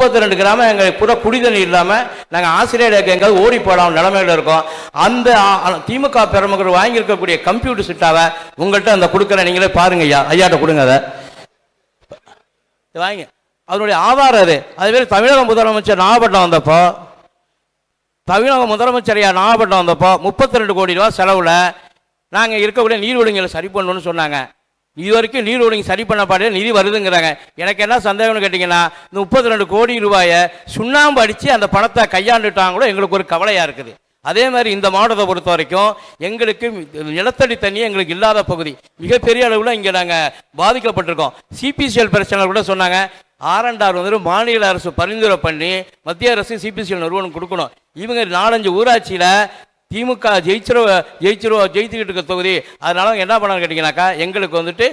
முப்பத்தி ரெண்டு கிராமம் எங்களுக்கு பூரா குடிதண்ணி இல்லாமல் நாங்கள் ஆசிரியர் எங்காவது ஓடி போகலாம் நிலைமையில் இருக்கோம். அந்த திமுக பெருமக்கள் வாங்கியிருக்கக்கூடிய கம்ப்யூட்டர் சிட்டாவை உங்கள்கிட்ட அந்த கொடுக்குற நீங்களே பாருங்க ஐயா. ஐயாட்ட கொடுங்க அதை. வாங்க அதனுடைய ஆதாரம் அது. அதுமாரி தமிழக முதலமைச்சர் நாகப்பட்டினம் வந்தப்போ தமிழக முதலமைச்சர் ஐயா நாகப்பட்டினம் வந்தப்போ முப்பத்தி ரெண்டு கோடி ரூபா செலவில் நாங்கள் இருக்கக்கூடிய நீர் சரி பண்ணணும்னு சொன்னாங்க. இது வரைக்கும் நீர் ஒழுங்கு சரி பண்ண நிதி வருதுங்கிறாங்க. எனக்கு என்ன சந்தேகம்னு கேட்டிங்கன்னா இந்த முப்பத்தி ரெண்டு கோடி ரூபாயை சுண்ணாம்பு அடித்து அந்த பணத்தை கையாண்டுட்டாங்களோ எங்களுக்கு ஒரு கவலையாக இருக்குது. அதே மாதிரி இந்த மாவட்டத்தை பொறுத்த வரைக்கும் எங்களுக்கு நிலத்தடி தண்ணி எங்களுக்கு இல்லாத பகுதி. மிகப்பெரிய அளவில் இங்கே நாங்கள் பாதிக்கப்பட்டிருக்கோம். சிபிசிஎல் பிரச்சனை கூட சொன்னாங்க. ஆரண்டார் வந்து மாநில அரசு பரிந்துரை பண்ணி மத்திய அரசு சிபிசிஎல் நிறுவனம் கொடுக்கணும். இவங்க நாலஞ்சு ஊராட்சியில் திமுக ஜெயிச்சிருவ ஜெயிச்சிருவா ஜெயிச்சுக்கிட்டு இருக்க தொகுதி. அதனால என்ன பண்ணணும் கேட்டிங்கனாக்கா எங்களுக்கு வந்துட்டு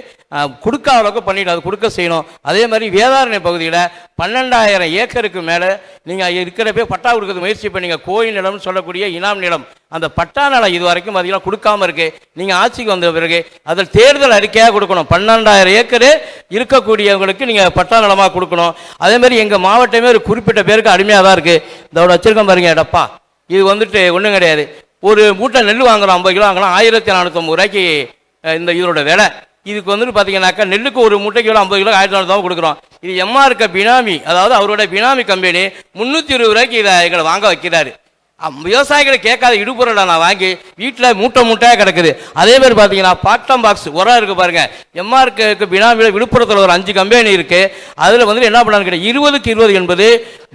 கொடுக்க கொடுக்காத அளவுக்கு பண்ணிட்டு அது கொடுக்க செய்யணும். அதே மாதிரி வேதாரண்ய பகுதியில் பன்னெண்டாயிரம் ஏக்கருக்கு மேலே நீங்கள் இருக்கிறப்பே பட்டா கொடுக்கறது முயற்சி பண்ணீங்க கோயில் நிலம்னு சொல்லக்கூடிய இனாம் நிலம் அந்த பட்டா நிலம் இது வரைக்கும் பார்த்தீங்கன்னா கொடுக்காம இருக்குது நீங்கள் ஆட்சிக்கு வந்த பிறகு அதில் தேர்தல் அறிக்கையாக கொடுக்கணும். பன்னெண்டாயிரம் ஏக்கரு இருக்கக்கூடியவங்களுக்கு நீங்கள் பட்டா நிலமாக கொடுக்கணும். அதே மாதிரி எங்கள் மாவட்டமே ஒரு குறிப்பிட்ட பேருக்கு அடிமையாக தான் இருக்குது இதோட வச்சிருக்கேன் பாருங்க டப்பா இது வந்துட்டு ஒன்றும் கிடையாது. ஒரு மூட்டை நெல் வாங்குறோம் ஐம்பது கிலோ வாங்குறோம் ஆயிரத்தி நானூற்றம்பது ரூபாய்க்கு இந்த இதோட விலை. இதுக்கு வந்துட்டு பார்த்தீங்கன்னாக்கா நெல்லுக்கு ஒரு முட்டை கிலோ ஐம்பது கிலோ ஆயிரத்தி நானூறு கொடுக்குறோம். இது எம்ஆர்க்க பினாமி அதாவது அவரோட பினாமி கம்பெனி முந்நூற்றி இருபது ரூபாய்க்கு இதை எங்களை வாங்க வைக்கிறாரு. விவசாயிகளை கேட்காத இடுபொருளை நான் வாங்கி வீட்டில் மூட்டை மூட்டையாக கிடக்குது. அதே மாதிரி பார்த்தீங்கன்னா பாட்டம் பாக்ஸ் உரம் இருக்குது பாருங்கள் எம்ஆர்க்கு பினாமியில் விழுப்புரத்தில் ஒரு அஞ்சு கம்பெனி இருக்குது அதில் வந்து என்ன பண்ணான்னு கேட்டால் இருபதுக்கு இருபது என்பது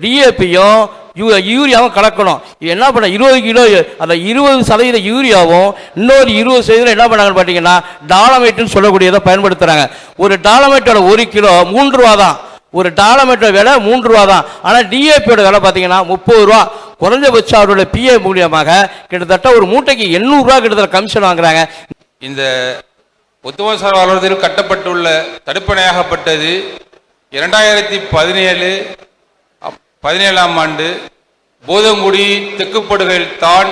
டிஏபியும் யூ யூரியாவும் கலக்கணும். இது என்ன பண்ண இருபது கிலோ அந்த இருபது சதவீத யூரியாவும் இன்னொரு இருபது சதவீதம் என்ன பண்ணாங்கன்னு பார்த்தீங்கன்னா டாலமைட்டுன்னு சொல்லக்கூடியதை பயன்படுத்துகிறாங்க ஒரு டாலமைட்டோட ஒரு கிலோ மூன்று ரூபா தான் ஒரு டாலமேட்டோட விலை மூன்று ரூபா தான் ஆனால் டிஏபியோட விலை பார்த்தீங்கன்னா முப்பது ரூபா. குறைஞ்சபட்சம் அவருடைய பிஏ மூலியமாக கிட்டத்தட்ட ஒரு மூட்டைக்கு எண்ணூறுரூவா கிட்டத்தட்ட கமிஷன் வாங்குறாங்க. இந்த புத்துவசார வளர்வதில் கட்டப்பட்டுள்ள தடுப்பணையாகப்பட்டது இரண்டாயிரத்தி பதினேழு பதினேழாம் ஆண்டு போதங்குடி தெக்குப்படுகையில் தான்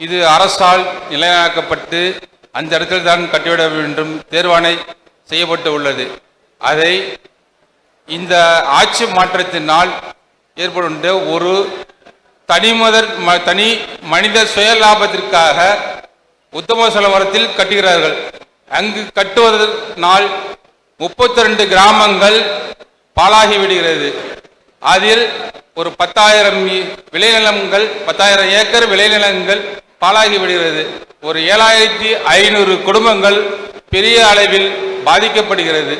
இது அரசால் நிலையாக்கப்பட்டு அந்த இடத்தில் தான் கட்டிவிட வேண்டும் தேர்வாணை செய்யப்பட்டு உள்ளது. அதை இந்த ஆட்சி மாற்றத்தினால் ஏற்படுகின்ற ஒரு தனிமதர் ம- தனி மனித சுய லாபத்திற்காக உத்தம செலவரத்தில் கட்டுகிறார்கள். அங்கு கட்டுவதனால் முப்பத்தி ரெண்டு கிராமங்கள் பாழாகி விடுகிறது அதில் ஒரு பத்தாயிரம் விளைநிலங்கள் பத்தாயிரம் ஏக்கர் விளைநிலங்கள் பாழாகி விடுகிறது ஒரு ஏழாயிரத்தி ஐநூறு குடும்பங்கள் பெரிய அளவில் பாதிக்கப்படுகிறது.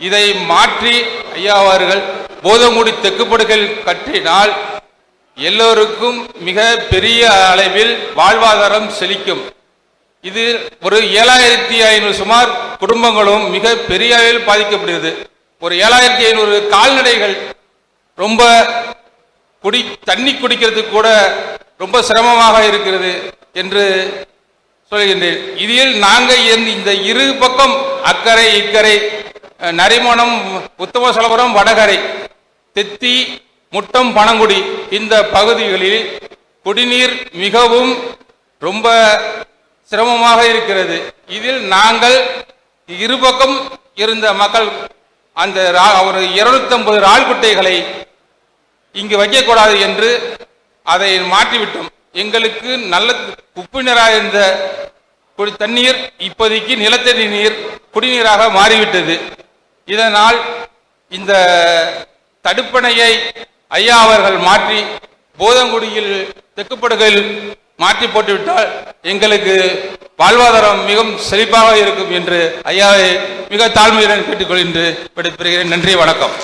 இதை மாற்றி ஐயா அவர்கள் போதங்குடி தெக்குப்படுகையில் கட்டினால் எல்லோருக்கும் மிக பெரிய அளவில் வாழ்வாதாரம் செழிக்கும். இது ஒரு ஏழாயிரத்தி ஐநூறு சுமார் குடும்பங்களும் மிக பெரிய அளவில் பாதிக்கப்படுகிறது. ஒரு ஏழாயிரத்தி ஐநூறு கால்நடைகள் ரொம்ப குடி தண்ணி குடிக்கிறதுக்கு கூட ரொம்ப சிரமமாக இருக்கிறது என்று சொல்கின்றேன். இதில் நாங்கள் இந்த இரு பக்கம் அக்கறை இக்கரை நரிமணம் உத்தம சலபுரம் வடகரை தெத்தி முட்டம் பனங்குடி. இந்த பகுதிகளில் குடிநீர் மிகவும் ரொம்ப சிரமமாக இருக்கிறது. இதில் நாங்கள் இருபக்கம் இருந்த மக்கள் அந்த ரா- ஒரு இருநூத்தம்பது ராள்குட்டைகளை இங்கு வைக்கக்கூடாது என்று அதை மாற்றிவிட்டோம். எங்களுக்கு நல்ல உப்பு நீராக இருந்த குடி தண்ணீர் இப்போதைக்கு நிலத்தடி நீர் குடிநீராக மாறிவிட்டது. இதனால் இந்த தடுப்பணையை ஐயா அவர்கள் மாற்றி போதங்குடியில் தெக்குப்படுகையில் மாற்றி போட்டுவிட்டால் எங்களுக்கு வாழ்வாதாரம் மிகவும் செழிப்பாக இருக்கும் என்று ஐயாவை மிக தாழ்மையுடன் கேட்டுக்கொள்கின்று விடைபெறுகிறேன். நன்றி வணக்கம்.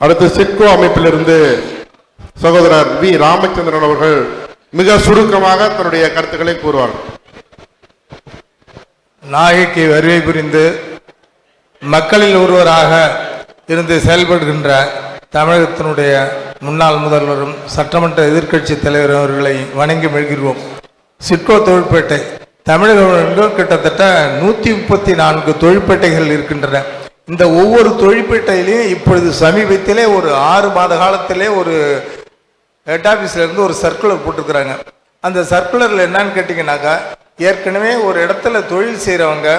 அடுத்து சிட்கோ அமைப்பிலிருந்து சகோதரர் வி. ராமச்சந்திரன் அவர்கள் மிக சுருக்கமாக தன்னுடைய கருத்துக்களை கூறுவார்கள் நாகைக்கு வருகை புரிந்து மக்களில் ஒருவராக இருந்து செயல்படுகின்ற தமிழகத்தினுடைய முன்னாள் முதல்வரும் சட்டமன்ற எதிர்க்கட்சி தலைவர் அவர்களை வணங்கி மெழுகிறோம் சிட்கோ தொழிற்பேட்டை. தமிழகம் கிட்டத்தட்ட நூற்றி முப்பத்தி நான்கு தொழிற்பேட்டைகள் இருக்கின்றன. இந்த ஒவ்வொரு தொழிற்பேட்டையிலையும் இப்பொழுது சமீபத்திலே ஒரு ஆறு மாத காலத்திலே ஒரு ஹெட் ஆஃபீஸ்லேருந்து ஒரு சர்க்குலர் போட்டிருக்கிறாங்க. அந்த சர்க்குலரில் என்னன்னு கேட்டிங்கனாக்கா ஏற்கனவே ஒரு இடத்துல தொழில் செய்கிறவங்க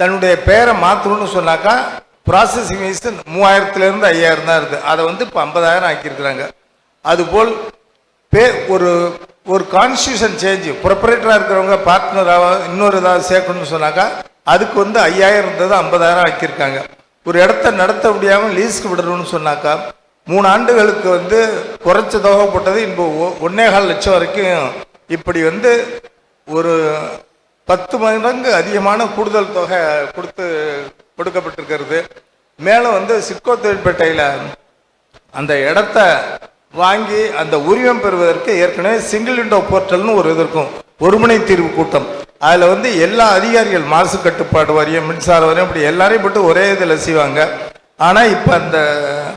தன்னுடைய பேரை மாற்றணும்னு சொன்னாக்கா ப்ராசஸிங் வைஸ் மூவாயிரத்துலேருந்து ஐயாயிரம் தான் இருக்குது அதை வந்து இப்போ ஐம்பதாயிரம் ஆக்கியிருக்கிறாங்க. அதுபோல் பே ஒரு ஒரு கான்ஸ்டியூஷன் சேஞ்சு ப்ரொப்பரேட்டராக இருக்கிறவங்க பார்ட்னராக இன்னொரு ஏதாவது சேர்க்கணும்னு சொன்னாக்கா அதுக்கு வந்து ஐயாயிரம் இருந்தது ஐம்பதாயிரம் ஆக்கியிருக்காங்க. ஒரு இடத்த நடத்த முடியாமல் லீஸ்க்கு விடணும்னு சொன்னாக்கா மூணு ஆண்டுகளுக்கு வந்து குறைச்ச தொகை போட்டது இப்போ ஒ- ஒன்னேகால் லட்சம் வரைக்கும் இப்படி வந்து ஒரு பத்து மடங்கு அதிகமான கூடுதல் தொகை கொடுத்து கொடுக்கப்பட்டிருக்கிறது. மேலும் வந்து சிக்கோ தொழிற்பேட்டையில் அந்த இடத்த வாங்கி அந்த உரிமம் பெறுவதற்கு ஏற்கனவே சிங்கிள் விண்டோ போர்ட்டல்னு ஒரு இது இருக்கும். ஒருமுனை தீர்வு கூட்டம். அதில் வந்து எல்லா அதிகாரிகள் மாசு கட்டுப்பாடு வாரியம் மின்சார வாரியம் இப்படி எல்லாரையும் போட்டு ஒரே இதில் செய்வாங்க. ஆனால் இப்போ அந்த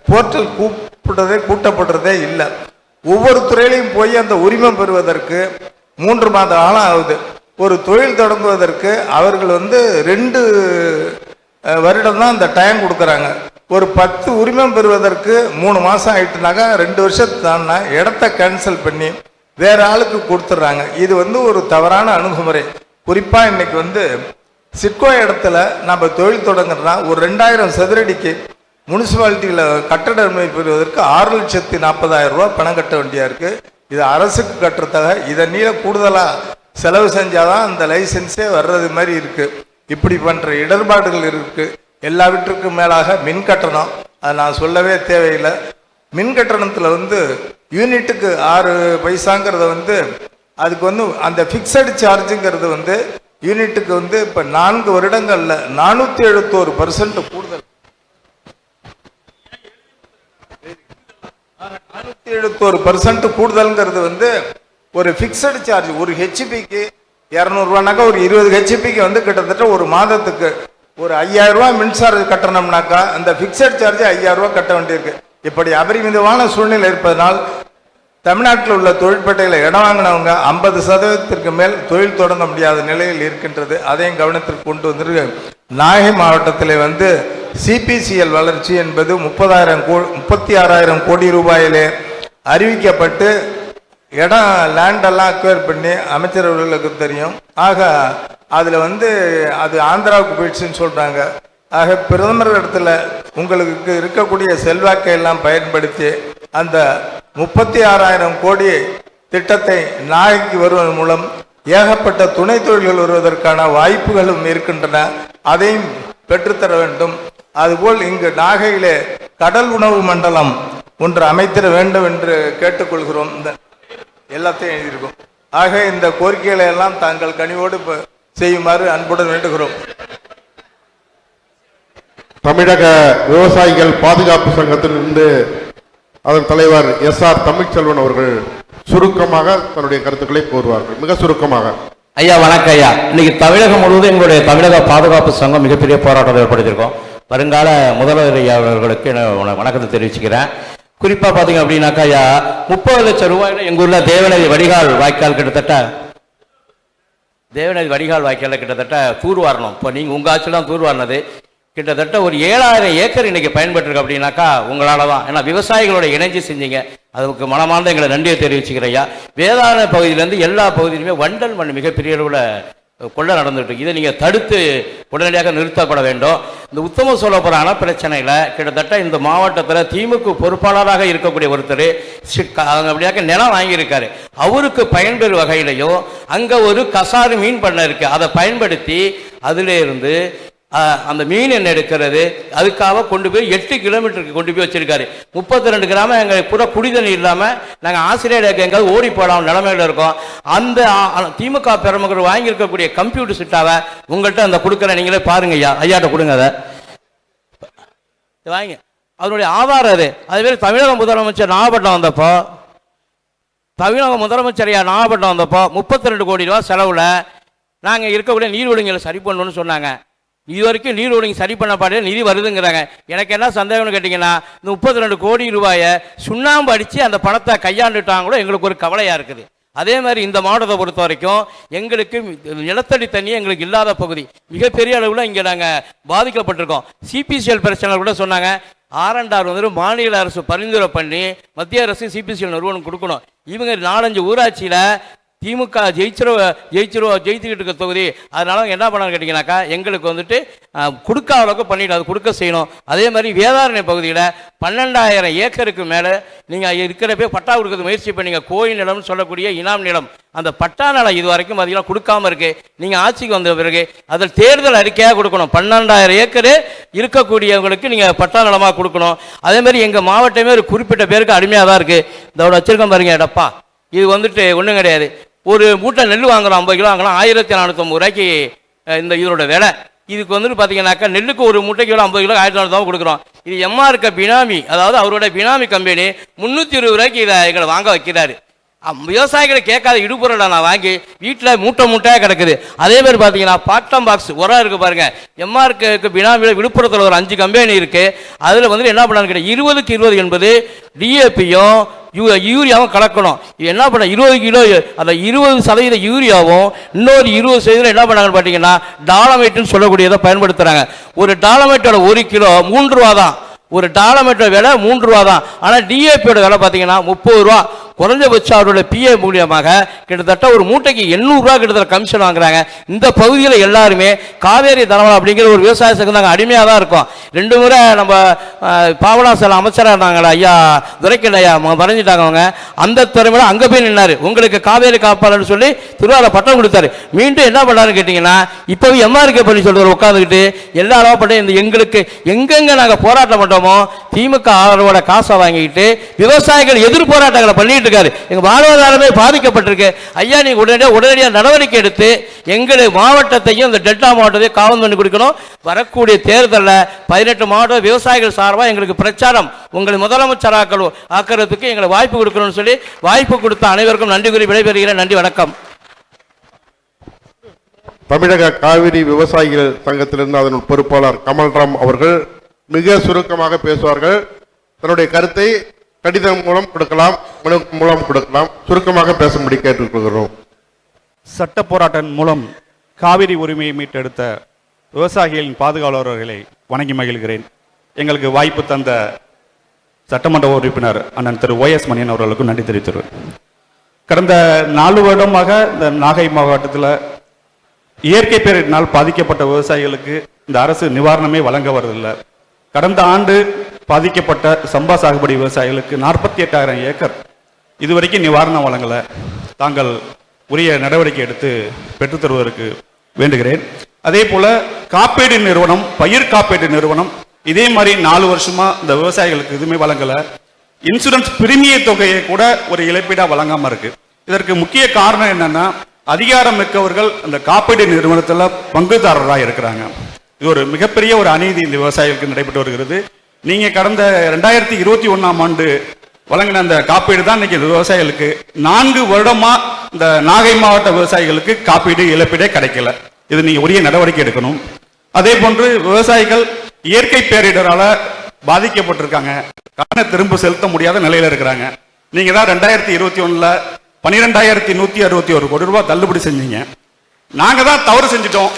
போர்ட்டல் கூப்பிடுறதே கூட்டப்படுறதே இல்லை. ஒவ்வொரு துறையிலையும் போய் அந்த உரிமம் பெறுவதற்கு மூன்று மாத காலம் ஆகுது. ஒரு தொழில் தொடங்குவதற்கு அவர்கள் வந்து ரெண்டு வருடம் தான் அந்த டைம் கொடுக்குறாங்க. ஒரு பத்து உரிமம் பெறுவதற்கு மூணு மாதம் ஆயிட்டுனாக்கா ரெண்டு வருஷத்து தானா இடத்த கேன்சல் பண்ணி வேற ஆளுக்கு கொடுத்துட்றாங்க இது வந்து ஒரு தவறான அணுகுமுறை. குறிப்பாக இன்னைக்கு வந்து சிட்கோ இடத்துல நம்ம தொழில் தொடங்குறோம்னா ஒரு ரெண்டாயிரம் சதுரடிக்கு முனிசிபாலிட்டியில் கட்டட அனுமதி பெறுவதற்கு ஆறு லட்சத்தி நாற்பதாயிரம் ரூபாய் பணம் கட்ட வேண்டியா இருக்குது இது அரசுக்கு கட்டுறதாக இதை நீள கூடுதலாக செலவு செஞ்சாதான் அந்த லைசன்ஸே வர்றது மாதிரி இருக்குது இப்படி பண்ற இடர்பாடுகள் இருக்கு. எல்லாவற்றுக்கும் மேலாக மின் கட்டணம். அதை நான் சொல்லவே தேவையில்லை. மின் கட்டணத்தில் வந்து யூனிட்டுக்கு ஆறு பைசாங்கிறத வந்து அதுக்கு வந்து அந்த ஃபிக்ஸடு சார்ஜுங்கிறது வந்து யூனிட்டுக்கு வந்து இப்போ நான்கு வருடங்கள்ல நானூற்றி எழுபத்தோரு பர்சன்ட் கூடுதல். நானூற்றி எழுபத்தோரு பர்சன்ட் கூடுதல்ங்கிறது வந்து ஒரு ஃபிக்ஸடு சார்ஜ் ஒரு ஹெச்பிக்கு இரநூறுவானாக்கா ஒரு இருபது ஹெச்பிக்கு வந்து கிட்டத்தட்ட ஒரு மாதத்துக்கு ஒரு ஐயாயிரரூவா மின்சார கட்டணம்னாக்கா அந்த ஃபிக்ஸட் சார்ஜ் ஐயாயிரம் கட்ட வேண்டியிருக்கு. இப்படி அபரிமிதமான சூழ்நிலை இருப்பதனால் தமிழ்நாட்டில் உள்ள தொழிற்பேட்டையில் இடம் வாங்கினவங்க ஐம்பது சதவீதத்திற்கு மேல் தொழில் தொடங்க முடியாத நிலையில் இருக்கின்றது. அதையும் கவனத்திற்கு கொண்டு வந்திருக்கு நாகை மாவட்டத்தில் வந்து சிபிசிஎல் வளர்ச்சி என்பது முப்பதாயிரம் கோ முப்பத்தி ஆறாயிரம் கோடி ரூபாயிலே அறிவிக்கப்பட்டு இடம் லேண்டெல்லாம் அக்வயர் பண்ணி அமைச்சரவர்களுக்கு தெரியும். ஆக அதில் வந்து அது ஆந்திராவுக்கு போயிடுச்சுன்னு சொல்கிறாங்க ஆக பிரதமர் இடத்துல உங்களுக்கு இருக்கக்கூடிய செல்வாக்கை எல்லாம் பயன்படுத்தி அந்த முப்பத்தி ஆறாயிரம் கோடி திட்டத்தை நாளைக்கு வருவதன் மூலம் ஏகப்பட்ட துணை தொழில்கள் வருவதற்கான வாய்ப்புகளும் இருக்கின்றன. அதையும் பெற்றுத்தர வேண்டும். அதுபோல் இங்கு நாகையிலே கடல் உணவு மண்டலம் ஒன்று அமைத்திட வேண்டும் என்று கேட்டுக்கொள்கிறோம். இந்த எல்லாத்தையும் எழுதியிருக்கோம். ஆக இந்த கோரிக்கைகளை எல்லாம் தாங்கள் கனிவோடு செய்யுமாறு அன்புடன் வேண்டுகிறோம். தமிழக விவசாயிகள் பாதுகாப்பு சங்கத்திலிருந்து அதன் தலைவர் எஸ் ஆர் தமிழ்ச்செல்வன் அவர்கள் சுருக்கமாக தன்னுடைய கருத்துக்களை கூறுவார்கள். மிக சுருக்கமாக. ஐயா வணக்கம் ஐயா. இன்னைக்கு தமிழகம் முழுவதும் எங்களுடைய தமிழக பாதுகாப்பு சங்கம் மிகப்பெரிய போராட்டம் ஏற்படுத்தியிருக்கோம். வருங்கால முதல்வர் ஐயா அவர்களுக்கு நான் வண- வணக்கத்தை தெரிவிச்சுக்கிறேன். குறிப்பா பாத்தீங்க அப்படின்னாக்கா ஐயா முப்பது லட்சம் ரூபாயில எங்க ஊர்ல தேவநதி வடிகால் வாய்க்கால் கிட்டத்தட்ட தேவநதி வடிகால் வாய்க்காலில் கிட்டத்தட்ட தூர்வாரணும் இப்போ நீங்கள் உங்கள் ஆட்சியில் தான் தூர்வாரினது கிட்டத்தட்ட ஒரு ஏழாயிரம் ஏக்கர் இன்னைக்கு பயன்பட்டுருக்கு அப்படின்னாக்கா உங்களால தான் ஏன்னா விவசாயிகளோட இணைஞ்சு செஞ்சீங்க. அதுக்கு மனமார்ந்த எங்களை நன்றியை தெரிவிச்சுக்கிறையா ஐயா. வேதாரண பகுதியிலேருந்து எல்லா பகுதியிலுமே வண்டல் மண் மிகப்பெரிய அளவில் கொள்ளை நடந்துட்டு இதை நீங்கள் தடுத்து உடனடியாக நிறுத்தப்பட வேண்டும். இந்த உத்தம சோழபுரம் அணை பிரச்சனையில். கிட்டத்தட்ட இந்த மாவட்டத்தில் திமுக பொறுப்பாளராக இருக்கக்கூடிய ஒருத்தர் அப்படியாக நிலம் வாங்கியிருக்காரு. அவருக்கு பயன்பெறும் வகையிலையும் அங்கே ஒரு கசாறு மீன் பண்ணை இருக்கு. அதை பயன்படுத்தி அதிலே இருந்து அந்த மீன் என்ன எடுக்கிறது அதுக்காக கொண்டு போய் எட்டு கிலோமீட்டருக்கு கொண்டு போய் வச்சிருக்காரு. முப்பத்தி ரெண்டு கிராமம் எங்களுக்கு பூரா குடிதண்ணி இல்லாமல் நாங்கள் ஆசிரியர் எங்கேயாவது ஓடி போகலாம் நிலமையில இருக்கோம். அந்த திமுக பெருமக்கள் வாங்கியிருக்கக்கூடிய கம்ப்யூட்டர் சிட்டாவை உங்கள்கிட்ட அந்த கொடுக்குறேன். நீங்களே பாருங்க ஐயா ஐயாட்ட கொடுங்க அதை. வாங்க. அதனுடைய ஆதாரம் அது. அதேமாரி தமிழக முதலமைச்சர் நாகப்பட்டினம் வந்தப்போ தமிழக முதலமைச்சர் ஐயா நாகப்பட்டினம் வந்தப்போ முப்பத்தி ரெண்டு கோடி ரூபா செலவில் நாங்கள் இருக்கக்கூடிய நீர்வழிங்களை சரி பண்ணணும்னு சொன்னாங்க. இது வரைக்கும் நீர்வழிங்க சரி பண்ண பாடல நிதி வருதுங்கிறாங்க. எனக்கு என்ன சந்தேகம்னு கேட்டிங்கன்னா இந்த முப்பத்தி ரெண்டு கோடி ரூபாயை சுண்ணாம்பு அடித்து அந்த பணத்தை கையாண்டுட்டாங்களோ எங்களுக்கு ஒரு கவலையாக இருக்குது. அதே மாதிரி இந்த மாவட்டத்தை பொறுத்த வரைக்கும் எங்களுக்கு நிலத்தடி தண்ணி எங்களுக்கு இல்லாத பகுதி. மிகப்பெரிய அளவில் இங்கே நாங்கள் பாதிக்கப்பட்டிருக்கோம். சிபிசிஎல் பிரச்சனை கூட சொன்னாங்க. ஆரண்டார் வந்து மாநில அரசு பரிந்துரை பண்ணி மத்திய அரசு சிபிசிஎல் நிறுவனம் கொடுக்கணும். இவங்க நாலஞ்சு ஊராட்சியில் திமுக ஜெயிச்சிருவ ஜெயிச்சிருவ ஜெயித்துக்கிட்டு இருக்க தொகுதி. அதனால என்ன பண்ணான்னு கேட்டிங்கனாக்கா எங்களுக்கு வந்துட்டு கொடுக்க அளவுக்கு பண்ணிட்டு அது கொடுக்க செய்யணும். அதே மாதிரி வேதாரண்ய பகுதியில் பன்னெண்டாயிரம் ஏக்கருக்கு மேலே நீங்கள் இருக்கிறப்பே பட்டா கொடுக்கறது முயற்சி பண்ணீங்க கோயில் நிலம்னு சொல்லக்கூடிய இனாம் நிலம் அந்த பட்டா நிலம் இது வரைக்கும் பார்த்தீங்கன்னா கொடுக்காம இருக்கு. நீங்கள் ஆட்சிக்கு வந்த பிறகு அதில் தேர்தல் அறிக்கையாக கொடுக்கணும். பன்னெண்டாயிரம் ஏக்கரு இருக்கக்கூடியவங்களுக்கு நீங்கள் பட்டா நிலமாக கொடுக்கணும். அதே மாதிரி எங்கள் மாவட்டமே ஒரு குறிப்பிட்ட பேருக்கு அடிமையாக தான் இருக்குது இதோட வச்சிருக்கோம் பாருங்க டப்பா. இது வந்துட்டு ஒன்றும் கிடையாது. ஒரு மூட்டை நெல் வாங்குறோம் ஐம்பது கிலோ வாங்கலாம் ஆயிரத்தி நானூற்றம்பது ரூபாய்க்கு இந்த இதோட விலை. இதுக்கு வந்துட்டு பார்த்தீங்கன்னாக்கா நெல்லுக்கு ஒரு மூட்டைக்கு கிலோ ஐம்பது கிலோ ஆயிரத்தி நானூற்றம்பது கொடுக்குறோம். இது எம்ஆர்க்க பினாமி அதாவது அவரோட பினாமி கம்பெனி முந்நூற்றி இருபது ரூபாய்க்கு இதை எங்களை வாங்க வைக்கிறாரு. விவசாயிகளை கேட்காத இடுபொருளை நான் வாங்கி வீட்டில் மூட்டை மூட்டையாக கிடக்குது. அதே மாதிரி பார்த்தீங்கன்னா பாட்டம் பாக்ஸ் உரம் இருக்குது பாருங்கள் எம்ஆர்க்கு பினாமியில் விழுப்புரத்தில் ஒரு அஞ்சு கம்பெனி இருக்குது அதில் வந்து என்ன பண்ணான்னு கேட்டால் இருபதுக்கு இருபது என்பது டிஏபியும் யூ யூரியாவும் கலக்கணும். என்ன பண்ண இருபது கிலோ அந்த இருபது சதவீத யூரியாவும் இன்னொரு இருபது சதவீதம் என்ன பண்ணாங்கன்னு பார்த்தீங்கன்னா டாலமைட்டுன்னு சொல்லக்கூடியதை பயன்படுத்துகிறாங்க ஒரு டாலமைட்டோட ஒரு கிலோ மூன்று ரூபா தான். ஒரு டாலமேட்டோட விலை மூன்று ரூபா தான். ஆனால் டிஏபியோட விலை பார்த்தீங்கன்னா முப்பது ரூபா. குறைஞ்சபட்சம் அவரோட பிஏ மூலியமாக கிட்டத்தட்ட ஒரு மூட்டைக்கு எண்ணூறுரூவா கிட்டத்தட்ட கமிஷன் வாங்குறாங்க. இந்த பகுதியில் எல்லாருமே காவேரி தரவா அப்படிங்கிற ஒரு விவசாய சங்கம் நாங்கள் அடிமையாக தான் இருக்கோம். ரெண்டு முறை நம்ம அஹ், அமைச்சராக இருந்தாங்களா ஐயா துரைக்கல் ஐயா வரைஞ்சிட்டாங்க மறைஞ்சிட்டாங்க அவங்க. அந்த திறமையில அங்கே போய் நின்னார். உங்களுக்கு காவேரி காப்பாளர்னு சொல்லி திருவாரூர் பட்டம் கொடுத்தாரு. மீண்டும் என்ன பண்ணாருன்னு கேட்டிங்கன்னா இப்போ எம்ஆர்கே பண்ணி சொல்றாரு உட்காந்துக்கிட்டு எல்லா அளவு பண்ணி இந்த எங்களுக்கு எங்கெங்கே நாங்கள் போராட்டம் பண்ணுறோமோ திமுக ஆதரவோட காசை வாங்கிக்கிட்டு விவசாயிகள் எதிர் போராட்டங்களை பண்ணிட்டு இருக்காரு. எங்க வாழ்வாதாரமே பாதிக்கப்பட்டிருக்கு. ஐயா நீங்க உடனடியாக உடனடியாக நடவடிக்கை எடுத்து எங்களுடைய மாவட்டத்தையும் இந்த டெல்டா மாவட்டத்தையும் காவல் பண்ணி கொடுக்கணும். வரக்கூடிய தேர்தலில் பதினெட்டு மாவட்ட விவசாயிகள் சார்பாக எங்களுக்கு பிரச்சாரம் உங்களை முதலமைச்சராக்கள் ஆக்கிறதுக்கு எங்களுக்கு வாய்ப்பு கொடுக்கணும்னு சொல்லி வாய்ப்பு கொடுத்த அனைவருக்கும் நன்றி கூறி விடைபெறுகிறேன். நன்றி வணக்கம். தமிழக காவிரி விவசாயிகள் சங்கத்திலிருந்து அதன் பொறுப்பாளர் கமல்ராம் அவர்கள் மிக சுருக்கமாக பேசுவார்கள். தன்னுடைய கருத்தை கடிதம் மூலம் கொடுக்கலாம் மூலம் கொடுக்கலாம். சுருக்கமாக பேசும்படி கேட்டுக்கொள்கிறோம். சட்ட போராட்டம் மூலம் காவிரி உரிமையை மீட்டெடுத்த விவசாயிகளின் பாதுகாவலர்களை வணங்கி மகிழ்கிறேன். எங்களுக்கு வாய்ப்பு தந்த சட்டமன்ற உறுப்பினர் அண்ணன் திரு ஒய்.எஸ். மணியன் அவர்களுக்கும் நன்றி தெரிவித்துள்ளேன் கடந்த நாலு வருடமாக இந்த நாகை மாவட்டத்தில் இயற்கை பேரினால் பாதிக்கப்பட்ட விவசாயிகளுக்கு இந்த அரசு நிவாரணமே வழங்க வரதில்லை. கடந்த ஆண்டு பாதிக்கப்பட்ட சம்பா சாகுபடி விவசாயிகளுக்கு நாற்பத்தி எட்டாயிரம் ஏக்கர். இதுவரைக்கும் நிவாரணம் வழங்கலை. தாங்கள் உரிய நடவடிக்கை எடுத்து பெற்றுத்தருவதற்கு வேண்டுகிறேன். அதே போல காப்பீடு நிறுவனம் பயிர் காப்பீடு நிறுவனம் இதே மாதிரி நாலு வருஷமா இந்த விவசாயிகளுக்கு எதுவுமே வழங்கலை. இன்சூரன்ஸ் பிரிமிய தொகையை கூட ஒரு இழப்பீடாக வழங்காம இருக்கு. இதற்கு முக்கிய காரணம் என்னன்னா அதிகாரம் மிக்கவர்கள் அந்த காப்பீடு நிறுவனத்தில் பங்குதாரராக இருக்கிறாங்க. இது ஒரு மிகப்பெரிய ஒரு அநீதி இந்த விவசாயிகளுக்கு நடைபெற்று வருகிறது. நீங்க கடந்த ரெண்டாயிரத்தி இருபத்தி ஒன்றாம் ஆண்டு வழங்கின அந்த காப்பீடு தான் இன்னைக்கு விவசாயிகளுக்கு நான்கு வருடமா இந்த நாகை மாவட்ட விவசாயிகளுக்கு காப்பீடு இழப்பீடே கிடைக்கல. இது நீங்க உரிய நடவடிக்கை எடுக்கணும். அதே போன்று விவசாயிகள் இயற்கை பேரிடரால பாதிக்கப்பட்டிருக்காங்க. கடனை திரும்ப செலுத்த முடியாத நிலையில இருக்கிறாங்க. நீங்க தான் ரெண்டாயிரத்தி இருபத்தி ஒண்ணுல பன்னிரெண்டாயிரத்தி நூத்தி அறுபத்தி ஒரு கோடி ரூபாய் தள்ளுபடி செஞ்சீங்க. நாங்க தான் தவறு செஞ்சிட்டோம்.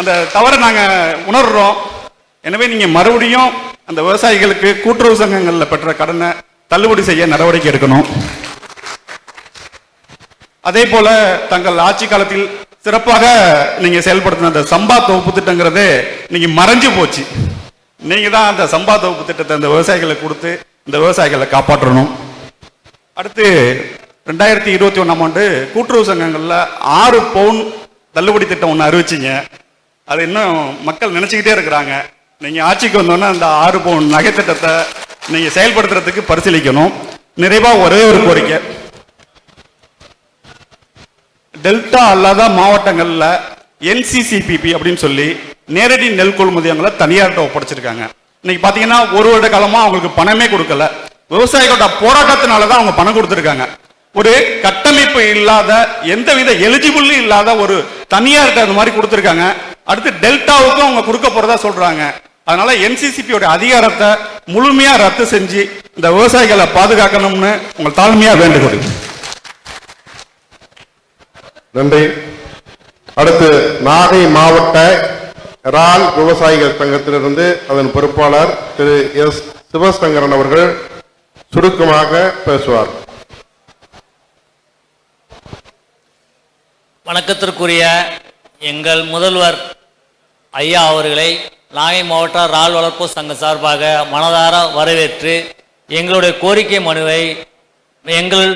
அந்த தவறை நாங்க உணர்றோம். எனவே நீங்க மறுபடியும் அந்த விவசாயிகளுக்கு கூட்டுறவு சங்கங்களில் பெற்ற கடனை தள்ளுபடி செய்ய நடவடிக்கை எடுக்கணும். அதே போல தங்கள் ஆட்சி காலத்தில் சிறப்பாக நீங்க செயல்படுத்தின அந்த சம்பா தொகுப்பு திட்டங்கிறது நீங்க மறைஞ்சு போச்சு. நீங்க தான் அந்த சம்பா தொகுப்பு திட்டத்தை அந்த விவசாயிகளுக்கு கொடுத்து இந்த விவசாயிகளை காப்பாற்றணும். அடுத்து ரெண்டாயிரத்தி இருபத்தி ஒன்றாம் ஆண்டு கூட்டுறவு சங்கங்களில் ஆறு பவுன் தள்ளுபடி திட்டம் ஒன்று அறிவிச்சிங்க. அது இன்னும் மக்கள் நினைச்சுக்கிட்டே இருக்கிறாங்க. நீங்கள் ஆட்சிக்கு வந்தோன்னே அந்த ஆறு பவுன் நகை திட்டத்தை செயல்படுத்துறதுக்கு பரிசீலிக்கணும். நிறைவாக ஒரே ஒரு கோரிக்கை. டெல்டா அல்லாத மாவட்டங்களில் என்சிசிபிபி அப்படின்னு சொல்லி நேரடி நெல் கொள்முதியங்களை தனியார்கிட்ட ஒப்படைச்சிருக்காங்க. இன்னைக்கு பார்த்தீங்கன்னா ஒரு வருட காலமாக அவங்களுக்கு பணமே கொடுக்கல. விவசாயிகளோட போராட்டத்தினால தான் அவங்க பணம் கொடுத்துருக்காங்க. ஒரு கட்டமைப்பு இல்லாத எந்தவித எலிஜிபிள் இல்லாத ஒரு தனியார்கிட்ட அந்த மாதிரி கொடுத்துருக்காங்க. அடுத்து டெல்டாவுக்கும் அவங்க கொடுக்க போறதா சொல்றாங்க. அதனால என்சிசிபியோட அதிகாரத்தை முழுமையா ரத்து செஞ்சு இந்த விவசாயிகளை பாதுகாக்கணும்னு உங்கள் தாழ்மையா வேண்டுகோள் நன்றி. அடுத்து நாகை மாவட்ட இறால் விவசாயிகள் சங்கத்திலிருந்து அதன் பொறுப்பாளர் திரு எஸ் சிவசங்கரன் அவர்கள் சுருக்கமாக பேசுவார். வணக்கத்திற்குரிய எங்கள் முதல்வர் ஐயா அவர்களை நாகை மாவட்ட இறால் வளர்ப்பு சங்கம் சார்பாக மனதார வரவேற்று எங்களுடைய கோரிக்கை மனுவை எங்கள்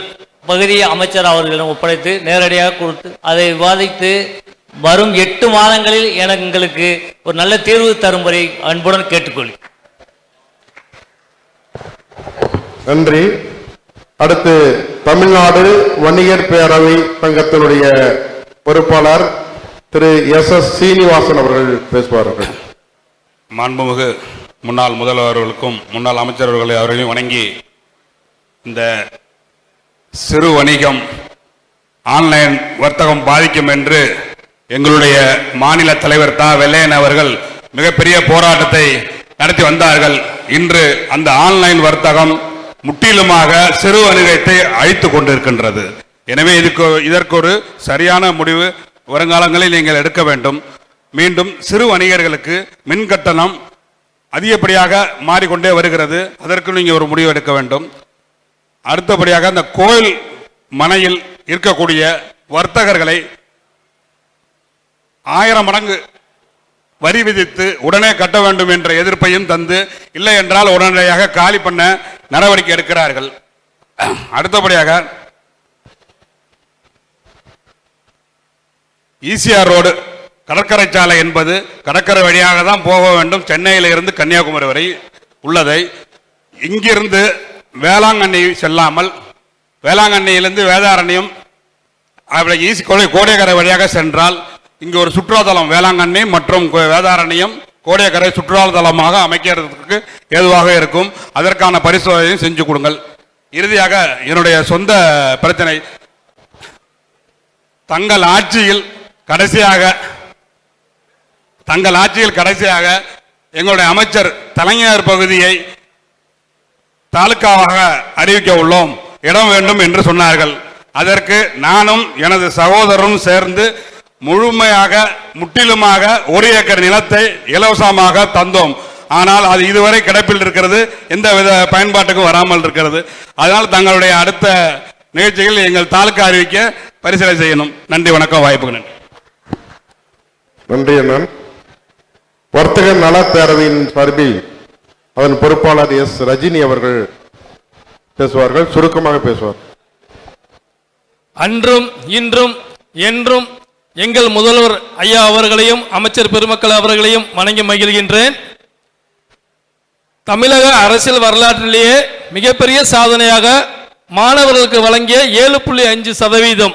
பகுதி அமைச்சர் அவர்களிடம் ஒப்படைத்து நேரடியாக கொடுத்து அதை விவாதித்து வரும் எட்டு மாதங்களில் எங்களுக்கு ஒரு நல்ல தீர்வு தரும்படி அன்புடன் கேட்டுக்கொள்கிறேன் நன்றி. அடுத்து தமிழ்நாடு வணிகர் பேரவை சங்கத்தினுடைய பொறுப்பாளர் திரு எஸ் எஸ் சீனிவாசன் அவர்கள் பேசுவார்கள். மாண்புமிகு முன்னாள் முதல்வர்களுக்கும் முன்னாள் அமைச்சர்களை அவர்களையும் வணங்கி இந்த சிறு வணிகம் ஆன்லைன் வர்த்தகம் பாதிக்கும் என்று எங்களுடைய மாநில தலைவர் தா. வெள்ளையன் அவர்கள் மிகப்பெரிய போராட்டத்தை நடத்தி வந்தார்கள். இன்று அந்த ஆன்லைன் வர்த்தகம் முற்றிலுமாக சிறு வணிகத்தை அழித்து கொண்டிருக்கின்றது. எனவே இதுக்கு இதற்கு ஒரு சரியான முடிவு வருங்காலங்களில் நீங்கள் எடுக்க வேண்டும். மீண்டும் சிறு வணிகர்களுக்கு மின் கட்டணம் அதிகப்படியாக மாறிக்கொண்டே வருகிறது. அதற்கு நீங்கள் ஒரு முடிவு எடுக்க வேண்டும். அடுத்தபடியாக அந்த கோயில் மனையில் இருக்கக்கூடிய வர்த்தகர்களை ஆயிரம் மடங்கு வரி விதித்து உடனே கட்ட வேண்டும் என்ற எதிர்ப்பையும் தந்து இல்லை என்றால் உடனடியாக காலி பண்ண நடவடிக்கை எடுக்கிறார்கள். அடுத்தபடியாக ஈசிஆர் ரோடு கடற்கரை சாலை என்பது கடற்கரை வழியாக தான் போக வேண்டும். சென்னையிலிருந்து கன்னியாகுமரி வரை உள்ளதை இங்கிருந்து வேளாங்கண்ணி செல்லாமல் வேளாங்கண்ணியிலிருந்து வேதாரண்யம் அப்படி ஈசி கோடை கோடைக்கரை வழியாக சென்றால் இங்கு ஒரு சுற்றுலாத்தலம் வேளாங்கண்ணி மற்றும் வேதாரண்யம் கோடைக்கரை சுற்றுலாத்தலமாக அமைக்கிறதுக்கு ஏதுவாக இருக்கும். அதற்கான பரிசோதனையும் செஞ்சு கொடுங்கள். இறுதியாக என்னுடைய சொந்த பிரச்சனை தங்கள் ஆட்சியில் கடைசியாக தங்கள் ஆட்சியில் கடைசியாக எங்களுடைய அமைச்சர் தலைஞர் பகுதியை தாலுக்காவாக அறிவிக்க உள்ளோம். இடம் வேண்டும் என்று சொன்னார்கள். அதற்கு நானும் எனது சகோதரரும் சேர்ந்து முழுமையாக முற்றிலுமாக ஒரு ஏக்கர் நிலத்தை இலவசமாக தந்தோம். ஆனால் அது இதுவரை கிடப்பில் இருக்கிறது எந்த வித பயன்பாட்டுக்கும் வராமல் இருக்கிறது. அதனால் தங்களுடைய அடுத்த நிகழ்ச்சியில் எங்கள் தாலுக்கா அறிவிக்க பரிசீலனை செய்யணும். நன்றி வணக்கம் வாய்ப்புக்கு நன்றி. நன்றி அண்ணன். வர்த்தக நல பேரவையின் சார்பில் அதன் பொறுப்பாளர் எஸ். ரஜினி அவர்கள் பேசுவார்கள் சுருக்கமாக பேசுவார். அன்றும் இன்றும் என்றும் எங்கள் முதல்வர் ஐயா அவர்களையும் அமைச்சர் பெருமக்கள் அவர்களையும் வணங்கி மகிழ்கின்றேன். தமிழக அரசியல் வரலாற்றிலேயே மிகப்பெரிய சாதனையாக மாணவர்களுக்கு வழங்கிய ஏழு புள்ளி அஞ்சு சதவீதம்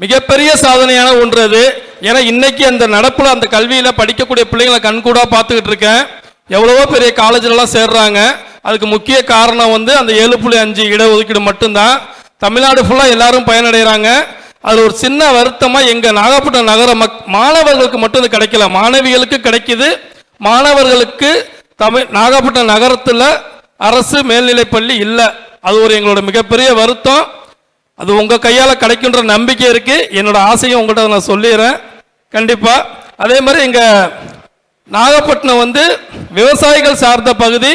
மிகப்பெரிய சாதனையான ஒன்று அது. ஏன்னா இன்னைக்கு அந்த நடப்புல அந்த கல்வியில படிக்கக்கூடிய பிள்ளைங்களை கண்கூடா பார்த்துக்கிட்டு இருக்கேன். எவ்வளவோ பெரிய காலேஜ்லலாம் சேர்றாங்க. அதுக்கு முக்கிய காரணம் வந்து அந்த ஏழு புள்ளி அஞ்சு இடஒதுக்கீடு மட்டும்தான். தமிழ்நாடு ஃபுல்லாக எல்லாரும் பயனடைகிறாங்க. அது ஒரு சின்ன வருத்தமா எங்க நாகப்பட்டினம் நகர மக் மாணவர்களுக்கு மட்டும் இது கிடைக்கல. மாணவிகளுக்கு கிடைக்குது. மாணவர்களுக்கு தமிழ் நாகப்பட்டினம் நகரத்தில் அரசு மேல்நிலைப்பள்ளி இல்லை. அது ஒரு எங்களோட மிகப்பெரிய வருத்தம். அது உங்கள் கையால் கிடைக்குன்ற நம்பிக்கை இருக்கு. என்னோட ஆசையும் உங்கள்கிட்ட நான் சொல்லிடுறேன் கண்டிப்பாக அதே மாதிரி இங்கே நாகப்பட்டினம் வந்து விவசாயிகள் சார்ந்த பகுதி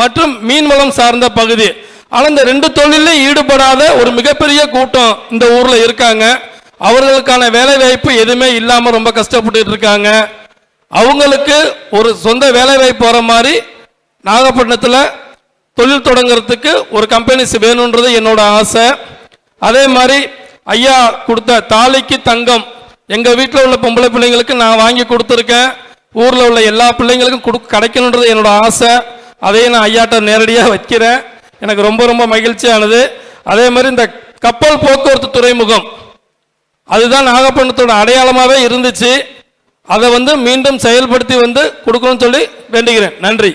மற்றும் மீன்வளம் சார்ந்த பகுதி. ஆனால் இந்த ரெண்டு தொழிலையும் ஈடுபடாத ஒரு மிகப்பெரிய கூட்டம் இந்த ஊரில் இருக்காங்க. அவர்களுக்கான வேலை வாய்ப்பு எதுவுமே இல்லாமல் ரொம்ப கஷ்டப்பட்டு இருக்காங்க. அவங்களுக்கு ஒரு சொந்த வேலை வாய்ப்பு வர மாதிரி நாகப்பட்டினத்தில் தொழில் தொடங்குறதுக்கு ஒரு கம்பெனிஸ் வேணுன்றது என்னோட ஆசை. அதே மாதிரி ஐயா கொடுத்த தாலிக்கு தங்கம் எங்கள் வீட்டில் உள்ள பொம்பளை பிள்ளைங்களுக்கு நான் வாங்கி கொடுத்துருக்கேன். ஊரில் உள்ள எல்லா பிள்ளைங்களுக்கும் கொடு கிடைக்கணுன்றது என்னோட ஆசை. அதையும் நான் ஐயாட்ட நேரடியாக வைக்கிறேன். எனக்கு ரொம்ப ரொம்ப மகிழ்ச்சியானது. அதே மாதிரி இந்த கப்பல் போக்குவரத்து துறைமுகம் அதுதான் நாகப்பட்டினத்தோட அடையாளமாகவே இருந்துச்சு. அதை வந்து மீண்டும் செயல்படுத்தி வந்து கொடுக்கணும்னு சொல்லி வேண்டுகிறேன். நன்றி.